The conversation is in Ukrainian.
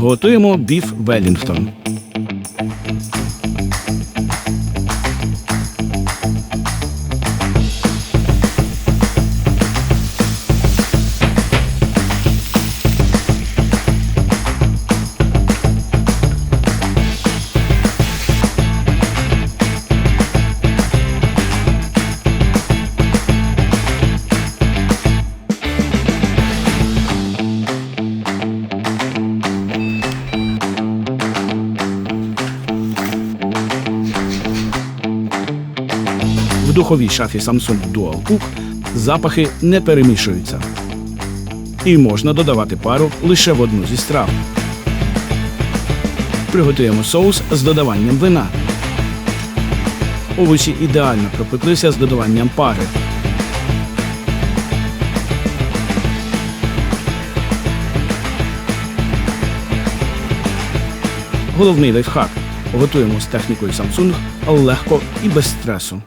Готуємо біф Велінгтон. В духовій шафі Samsung Dual Cook запахи не перемішуються. І можна додавати пару лише в одну зі страв. Приготуємо соус з додаванням вина. Овочі ідеально пропеклися з додаванням пари. Головний лайфхак. Готуємо з технікою Samsung легко і без стресу.